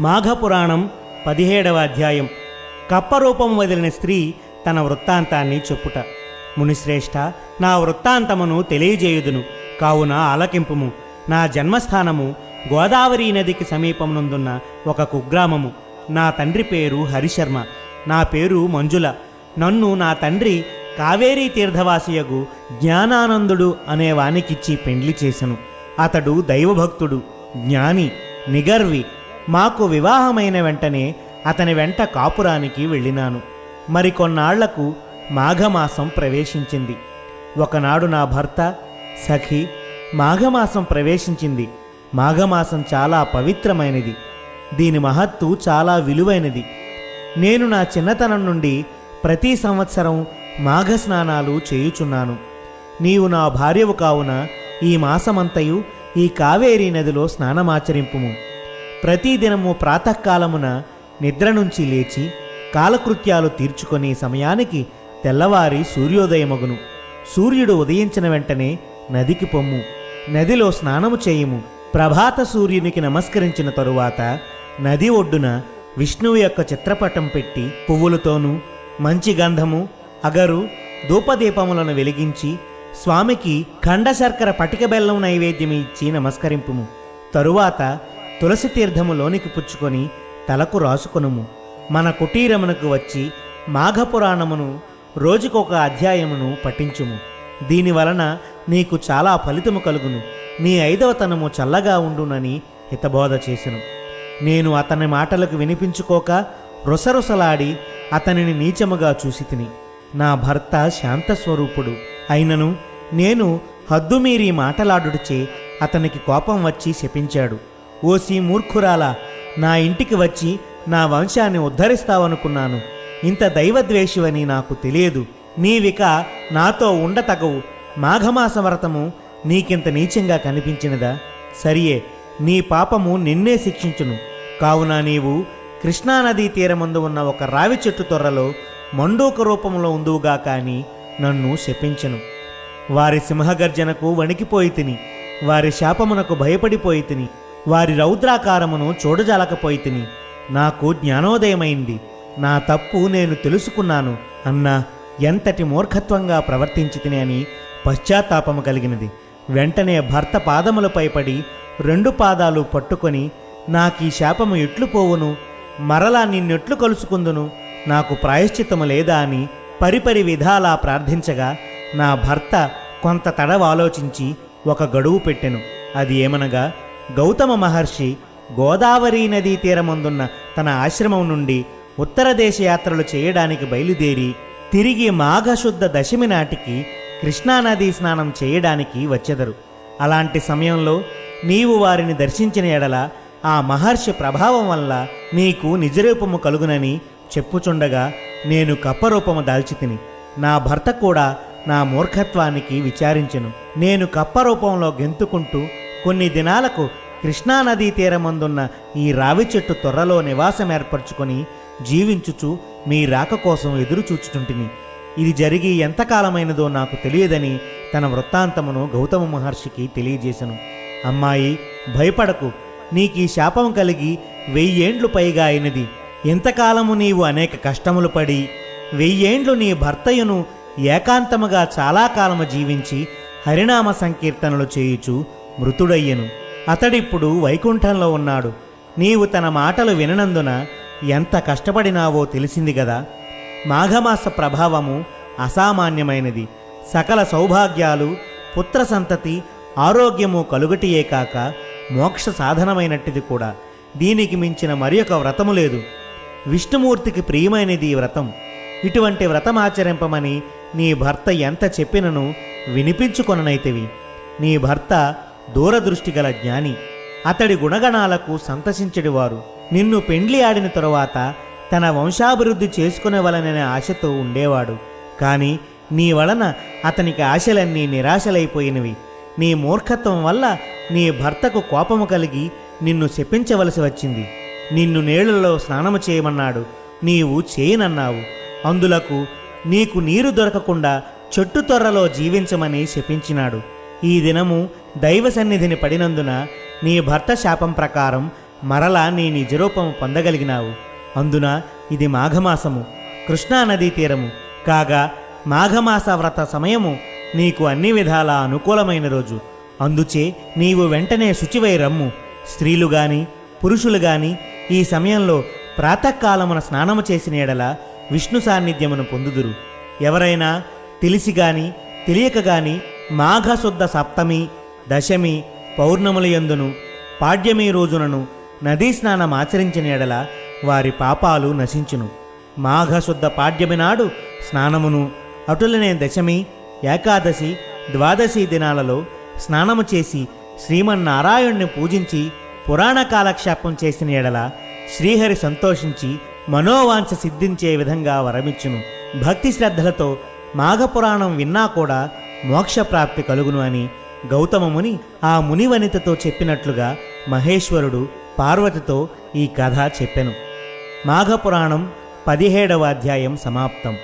మాఘపురాణం పదిహేడవ అధ్యాయం. కప్పరూపం వదిలిన స్త్రీ తన వృత్తాంతాన్ని చెప్పుట. మునిశ్రేష్ఠ నా వృత్తాంతమును తెలియజేయుదును కావున ఆలకింపుము. నా జన్మస్థానము గోదావరి నదికి సమీపమునందున్న ఒక కుగ్రామము. నా తండ్రి పేరు హరిశర్మ నా పేరు మంజుల. నన్ను నా తండ్రి కావేరీ తీర్థవాసియగు జ్ఞానానందుడు అనేవానికిచ్చి పెండ్లి చేసెను. అతడు దైవభక్తుడు జ్ఞాని నిగర్వి. మాకు వివాహమైన వెంటనే అతని వెంట కాపురానికి వెళ్ళినాను. మరికొన్నాళ్ళకు మాఘమాసం ప్రవేశించింది. ఒకనాడు నా భర్త సఖి మాఘమాసం ప్రవేశించింది. మాఘమాసం చాలా పవిత్రమైనది. దీని మహత్తు చాలా విలువైనది. నేను నా చిన్నతనం నుండి ప్రతి సంవత్సరం మాఘ స్నానాలు చేయుచున్నాను. నీవు నా భార్యవు కావున ఈ మాసమంతయు ఈ కావేరీ నదిలో స్నానమాచరింపుము. ప్రతిదినము ప్రాతకాలమున నిద్ర నుంచి లేచి కాలకృత్యాలు తీర్చుకునే సమయానికి తెల్లవారి సూర్యోదయమగును. సూర్యుడు ఉదయించిన వెంటనే నదికి పొమ్ము. నదిలో స్నానము చేయము. ప్రభాత సూర్యునికి నమస్కరించిన తరువాత నది ఒడ్డున విష్ణువు యొక్క చిత్రపటం పెట్టి పువ్వులతోనూ మంచి గంధము అగరు ధూపదీపములను వెలిగించి స్వామికి ఖండ శర్కర పటిక బెల్లం నైవేద్యం ఇచ్చి నమస్కరింపుము. తరువాత తులసి తీర్థము లోనికి పుచ్చుకొని తలకు రాసుకొనుము. మన కుటీరమునకు వచ్చి మాఘపురాణమును రోజుకొక అధ్యాయమును పఠించుము. దీని వలన నీకు చాలా ఫలితము కలుగును. నీ ఐదవతనము చల్లగా ఉండునని హితబోధ చేసెను. నేను అతని మాటలకు వినిపించుకోక రుసరుసలాడి అతనిని నీచముగా చూసి తిని నా భర్త శాంతస్వరూపుడు అయినను నేను హద్దుమీరి మాటలాడుటచే అతనికి కోపం వచ్చి శపించాడు. ఓసి మూర్ఖురాలా నా ఇంటికి వచ్చి నా వంశాన్ని ఉద్ధరిస్తావనుకున్నాను. ఇంత దైవద్వేషివని నాకు తెలియదు. నీవిక నాతో ఉండతగవు. మాఘమాస వ్రతము నీకింత నీచంగా కనిపించినదా? సరియే నీ పాపము నిన్నే శిక్షించును. కావున నీవు కృష్ణానదీ తీరమందు ఉన్న ఒక రావి చెట్టు తొర్రలో మండూక రూపంలో ఉందువుగా కాని నన్ను శపించను. వారి సింహగర్జనకు వణికిపోయి తిని వారి శాపమునకు భయపడిపోయి తిని వారి రౌద్రాకారమును చూడజాలకపోయి తిని నాకు జ్ఞానోదయమైంది. నా తప్పు నేను తెలుసుకున్నాను. అన్న ఎంతటి మూర్ఖత్వంగా ప్రవర్తించి తిని అని పశ్చాత్తాపము కలిగినది. వెంటనే భర్త పాదములపై పడి రెండు పాదాలు పట్టుకొని నాకీ శాపము ఎట్లు పోవును? మరలా నిన్నెట్లు కలుసుకుందును? నాకు ప్రాయశ్చిత్తము లేదా అని పరిపరి విధాలా ప్రార్థించగా నా భర్త కొంత తడవ ఆలోచించి ఒక గడువు పెట్టెను. అది ఏమనగా గౌతమ మహర్షి గోదావరి నదీ తీరమందున్న తన ఆశ్రమం నుండి ఉత్తర దేశయాత్రలు చేయడానికి బయలుదేరి తిరిగి మాఘశుద్ధ దశమి నాటికి కృష్ణానదీ స్నానం చేయడానికి వచ్చెదరు. అలాంటి సమయంలో నీవు వారిని దర్శించిన ఎడల ఆ మహర్షి ప్రభావం వల్ల నీకు నిజరూపము కలుగునని చెప్పుచుండగా నేను కప్పరూపము దాల్చితిని. నా భర్త కూడా నా మూర్ఖత్వానికి విచారించెను. నేను కప్పరూపంలో గెంతుకుంటూ కొన్ని దినాలకు కృష్ణానదీ తీరమందున్న ఈ రావి చెట్టు తొర్రలో నివాసం ఏర్పరచుకొని జీవించుచు మీ రాక కోసం ఎదురు చూచుచుంటిని ఇది జరిగి ఎంతకాలమైనదో నాకు తెలియదని తన వృత్తాంతమును గౌతమ మహర్షికి తెలియజేశను అమ్మాయి భయపడకు. నీకీ శాపం కలిగి వెయ్యేండ్లు పైగా అయినది. ఎంతకాలము నీవు అనేక కష్టములు పడి వెయ్యేండ్లు నీ భర్తయును ఏకాంతముగా చాలా కాలము జీవించి హరినామ సంకీర్తనలు చేయుచు మృతుడయ్యెను. అతడిప్పుడు వైకుంఠంలో ఉన్నాడు. నీవు తన మాటలు విననందున ఎంత కష్టపడినావో తెలిసింది గదా. మాఘమాస ప్రభావము అసామాన్యమైనది. సకల సౌభాగ్యాలు పుత్ర సంతతి ఆరోగ్యము కలుగటియే కాక మోక్ష సాధనమైనట్టిది కూడా. దీనికి మించిన మరి ఒక వ్రతము లేదు. విష్ణుమూర్తికి ప్రియమైనది ఈ వ్రతం. ఇటువంటి వ్రతమాచరింపమని నీ భర్త ఎంత చెప్పినను వినిపించుకొననైతివి. నీ భర్త దూరదృష్టి గల జ్ఞాని అతడి గుణగణాలకు సంతసించడివారు నిన్ను పెండ్లి ఆడిన తరువాత తన వంశాభివృద్ధి చేసుకునేవలననే ఆశతో ఉండేవాడు. కానీ నీ వలన అతనికి ఆశలన్నీ నిరాశలైపోయినవి. నీ మూర్ఖత్వం వల్ల నీ భర్తకు కోపము కలిగి నిన్ను శపించవలసి వచ్చింది. నిన్ను నీళ్ళలో స్నానము చేయమన్నాడు. నీవు చేయనన్నావు. అందులకు నీకు నీరు దొరకకుండా చెట్టు తొర్రలో జీవించమని శపించినాడు. ఈ దినము దైవ సన్నిధిని పడినందున నీ భర్త శాపం ప్రకారం మరలా నీ నిజరూపము పొందగలిగినావు. అందున ఇది మాఘమాసము కృష్ణానదీ తీరము. కాగా మాఘమాస వ్రత సమయము నీకు అన్ని విధాలా అనుకూలమైన రోజు. అందుచే నీవు వెంటనే శుచివై రమ్ము. స్త్రీలు గాని పురుషులు గాని ఈ సమయంలో ప్రాతకాలమున స్నానము చేసిన ఎడల విష్ణు సాన్నిధ్యమును పొందుదురు. ఎవరైనా తెలిసి గాని తెలియక గాని మాఘశుద్ధ సప్తమి దశమి పౌర్ణములయందును పాడ్యమి రోజునను నదీ స్నానం ఆచరించిన ఎడల వారి పాపాలు నశించును. మాఘశుద్ధ పాడ్యమి నాడు స్నానమును అటులనే దశమి ఏకాదశి ద్వాదశి దినాలలో స్నానము చేసి శ్రీమన్నారాయణ్ణి పూజించి పురాణ కాలక్షేపం చేసిన ఎడల శ్రీహరి సంతోషించి మనోవాంఛ సిద్ధించే విధంగా వరమిచ్చును. భక్తి శ్రద్ధలతో మాఘపురాణం విన్నా కూడా మోక్షప్రాప్తి కలుగును అని గౌతమముని ఆ మునివనితతో చెప్పినట్లుగా మహేశ్వరుడు పార్వతితో ఈ కథ చెప్పెను. మాఘపురాణం పదిహేడవ అధ్యాయం సమాప్తం.